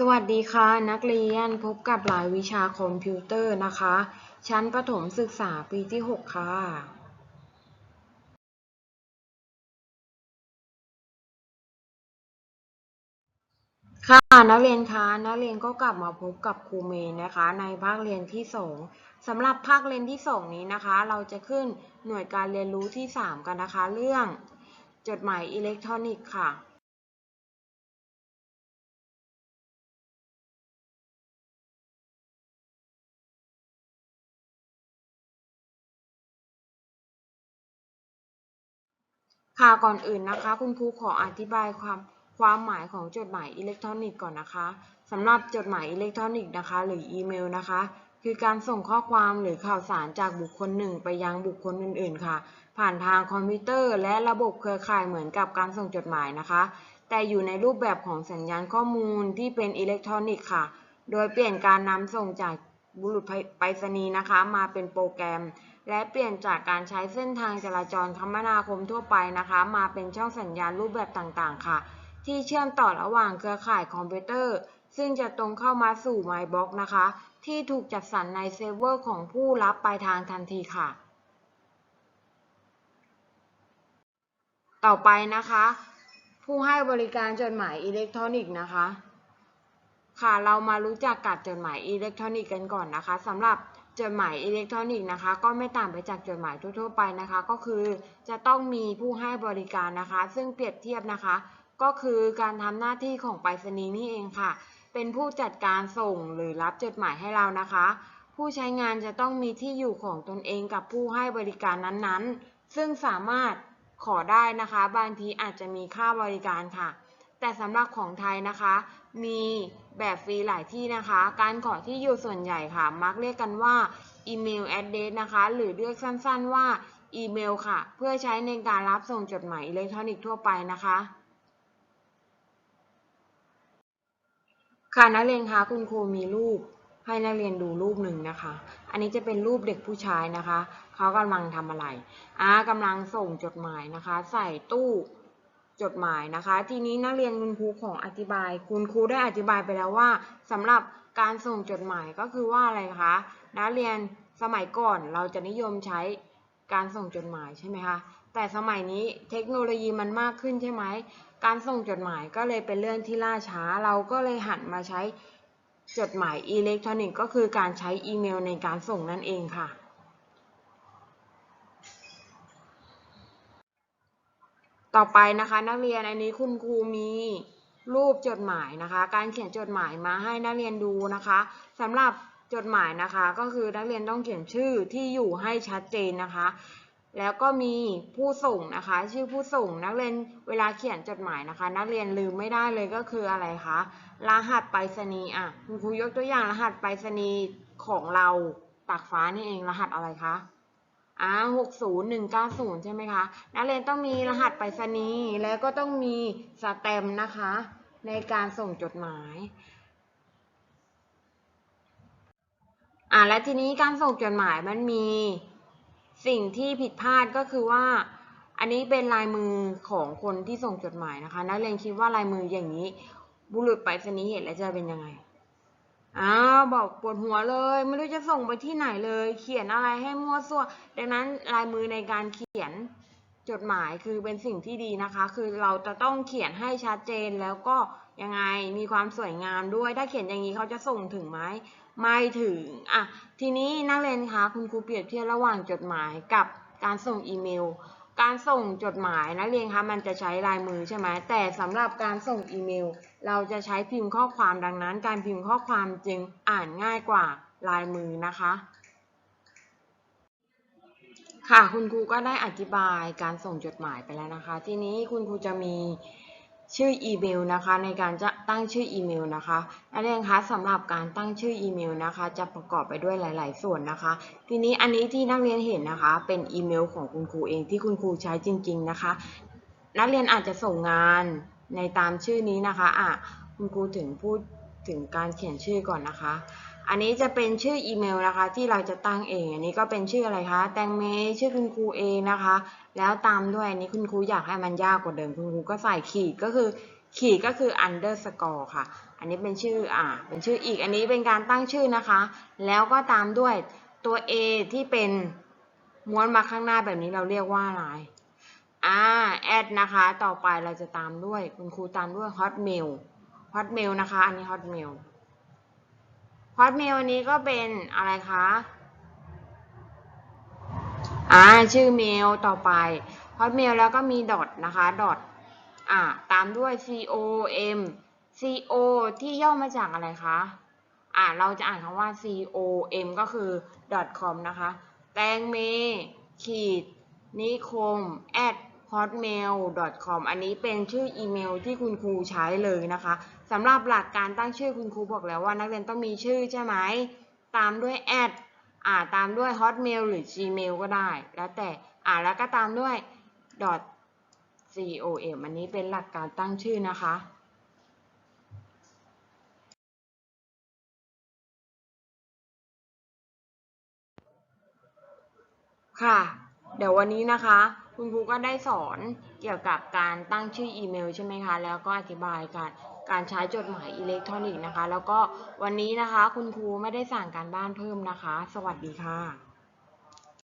สวัสดีค่ะ นักเรียนพบกับรายวิชาคอมพิวเตอร์นะคะ ชั้นประถมศึกษาปีที่ 6 ค่ะ ค่ะนักเรียนคะนักเรียนก็กลับมาพบกับครูเมย์นะคะ ในภาคเรียนที่ 2สำหรับภาคเรียนที่ 2 นี้นะคะ เราจะขึ้นหน่วยการเรียนรู้ที่ 3 กันนะคะ เรื่องจดหมายอิเล็กทรอนิกส์ค่ะ ค่ะก่อนอื่นนะคะ คุณครูขออธิบายความความหมายของจดหมายอิเล็กทรอนิกส์ก่อนนะคะสำหรับจดหมายอิเล็กทรอนิกส์นะคะ หรืออีเมลนะคะ คือการส่งข้อความหรือข่าวสารจากบุคคลหนึ่งไปยังบุคคลอื่นๆ ค่ะ ผ่านทางคอมพิวเตอร์และระบบเครือข่ายเหมือนกับการส่งจดหมายนะคะ แต่อยู่ในรูปแบบของสัญญาณข้อมูลที่เป็นอิเล็กทรอนิกส์ค่ะ โดยเปลี่ยนการนำส่งจากบุรุษไปรษณีย์นะคะ มาเป็นโปรแกรม และเปลี่ยนจากการใช้เส้นทางจราจรคมนาคมทั่วไปนะคะ มาเป็นช่องสัญญาณรูปแบบต่างๆ ค่ะ ที่เชื่อมต่อระหว่างเครือข่ายคอมพิวเตอร์ ซึ่งจะตรงเข้ามาสู่ MyBox นะคะ ที่ถูกจัดสรรในเซิร์ฟเวอร์ของผู้รับปลายทางทันทีค่ะ ต่อไปนะคะ ผู้ให้บริการจดหมายอิเล็กทรอนิกส์นะคะ ค่ะเรามารู้จักกับจดหมายอิเล็กทรอนิกส์กันก่อนนะคะสำหรับ จดหมายอิเล็กทรอนิกส์นะคะ ก็ไม่ต่างไปจากจดหมายทั่วๆไปนะคะ ก็คือจะต้องมีผู้ให้บริการนะคะ ซึ่งเปรียบเทียบนะคะ ก็คือการทำหน้าที่ของไปรษณีย์นี่เองค่ะ เป็นผู้จัดการส่งหรือรับจดหมายให้เรานะคะ ผู้ใช้งานจะต้องมีที่อยู่ของตนเองกับผู้ให้บริการนั้นๆ ซึ่งสามารถขอได้นะคะ บางทีอาจจะมีค่าบริการค่ะ แต่สำหรับของไทยนะคะ มีแบบฟรีหลายที่นะคะ การขอที่อยู่ส่วนใหญ่ค่ะ มักเรียกกันว่าอีเมลแอดเดสนะคะ หรือเรียกสั้นๆว่าอีเมลค่ะ เพื่อใช้ในการรับส่งจดหมายอิเล็กทรอนิกส์ทั่วไปนะคะค่ะนักเรียนคะคุณครูมีรูปให้นักเรียนดูรูปหนึ่งนะคะ อันนี้จะเป็นรูปเด็กผู้ชายนะคะ เขากำลังทำอะไรอ่ากำลังส่งจดหมายนะคะ ใส่ตู้ จดหมายนะคะ ทีนี้นักเรียนคุณครูของอธิบาย คุณครูได้อธิบายไปแล้วว่าสำหรับการส่งจดหมายก็คือว่าอะไรคะนักเรียนสมัยก่อนเราจะนิยมใช้การส่งจดหมายใช่ไหมคะแต่สมัยนี้เทคโนโลยีมันมากขึ้นใช่ไหมการส่งจดหมายก็เลยเป็นเรื่องที่ล่าช้า เราก็เลยหันมาใช้จดหมายอิเล็กทรอนิกส์ก็คือการใช้อีเมลในการส่งนั่นเองค่ะ ต่อไปนะคะนักเรียนอันนี้คุณครูมีรูปจดหมายนะคะ การเขียนจดหมายมาให้นักเรียนดูนะคะสำหรับจดหมายนะคะก็คือนักเรียนต้องเขียนชื่อที่อยู่ให้ชัดเจนนะคะ แล้วก็มีผู้ส่งนะคะ ชื่อผู้ส่งนักเรียนเวลาเขียนจดหมายนะคะ นักเรียนลืมไม่ได้เลยก็คืออะไรคะรหัสไปรษณีย์อะคุณครูยกตัวอย่างรหัสไปรษณีย์ของเราตากฟ้านี่เองรหัสอะไรคะ อ่าหกศูนย์หนึ่งเก้าศูนย์ใช่ไหมคะ นักเรียนต้องมีรหัสไปรษณีย์แล้วก็ต้องมีสแตมนะคะ ในการส่งจดหมายอ่าและทีนี้การส่งจดหมายมันมีสิ่งที่ผิดพลาดก็คือว่า อันนี้เป็นลายมือของคนที่ส่งจดหมายนะคะ นักเรียนคิดว่าลายมืออย่างนี้ บุรุษไปรษณีย์เห็นแล้วจะเป็นยังไง อ้าวบอกปวดหัวเลย ไม่รู้จะส่งไปที่ไหนเลย เขียนอะไรให้มั่วซั่ว ดังนั้นลายมือในการเขียนจดหมายคือเป็นสิ่งที่ดีนะคะ คือเราจะต้องเขียนให้ชัดเจนแล้วก็ยังไงมีความสวยงามด้วย ถ้าเขียนอย่างนี้เขาจะส่งถึงไหมไม่ถึงอะทีนี้นักเรียนคะคุณครูเปรียบเทียบระหว่างจดหมายกับการส่งอีเมล การส่งจดหมายนักเรียนคะมันจะใช้ลายมือใช่ไหมแต่สำหรับการส่งอีเมล เราจะใช้พิมพ์ข้อความดังนั้น การพิมพ์ข้อความจึงอ่านง่ายกว่าลายมือนะคะ ค่ะคุณครูก็ได้อธิบายการส่งจดหมายไปแล้วนะคะ ทีนี้คุณครูจะมี ชื่ออีเมลนะคะ ในการจะตั้งชื่ออีเมลนะคะนักเรียนคะสำหรับการตั้งชื่ออีเมลนะคะ จะประกอบไปด้วยหลาย ๆ ส่วนนะคะ ทีนี้อันนี้ที่นักเรียนเห็นนะคะ เป็นอีเมลของคุณครูเองที่คุณครูใช้จริง ๆ นะคะ นักเรียนอาจจะส่งงานในตามชื่อนี้นะคะอะคุณครูถึงพูดถึงการเขียนชื่อก่อนนะคะ อันนี้จะเป็นชื่ออีเมลนะคะ ที่เราจะตั้งเอง อันนี้ก็เป็นชื่ออะไรคะ แตงเมชื่อคุณครูเองนะคะ แล้วตามด้วยอันนี้คุณครูอยากให้มันยากกว่าเดิม คุณครูก็ใส่ขีดก็คือขีดก็คือ underscore ค่ะ อันนี้เป็นชื่ออ่าเป็นชื่ออีก อันนี้เป็นการตั้งชื่อนะคะ แล้วก็ตามด้วยตัว A ที่เป็นม้วนมาข้างหน้าแบบนี้เราเรียกว่าอะไรอ่าแอดนะคะ ต่อไปเราจะตามด้วย คุณครูตามด้วย hotmail hotmail นะคะ อันนี้ hotmail hotmail อันนี้ก็เป็นอะไรคะอ่าชื่อเมลต่อไป hotmail แล้วก็มี dot นะคะ dot อ่าตามด้วย com co ที่ย่อมาจากอะไรคะอ่าเราจะอ่านคำว่า com ก็คือ com นะคะ แตงเมขีดนิคม at hotmail com อันนี้เป็นชื่ออีเมลที่คุณครูใช้เลยนะคะ สำหรับหลักการตั้งชื่อคุณครูบอกแล้วว่านักเรียนต้องมีชื่อใช่ไหม ตามด้วย at อ่าตามด้วย hotmail หรือ gmail ก็ได้ แล้วแต่อ่าแล้วก็ตามด้วย com อันนี้เป็นหลักการตั้งชื่อนะคะค่ะ เดี๋ยววันนี้นะคะ คุณครูก็ได้สอนเกี่ยวกับการตั้งชื่ออีเมลใช่ไหมคะ แล้วก็อธิบายการ การใช้จดหมายอิเล็กทรอนิกส์นะคะ แล้วก็วันนี้นะคะ คุณครูไม่ได้สั่งการบ้านเพิ่มนะคะ สวัสดีค่ะ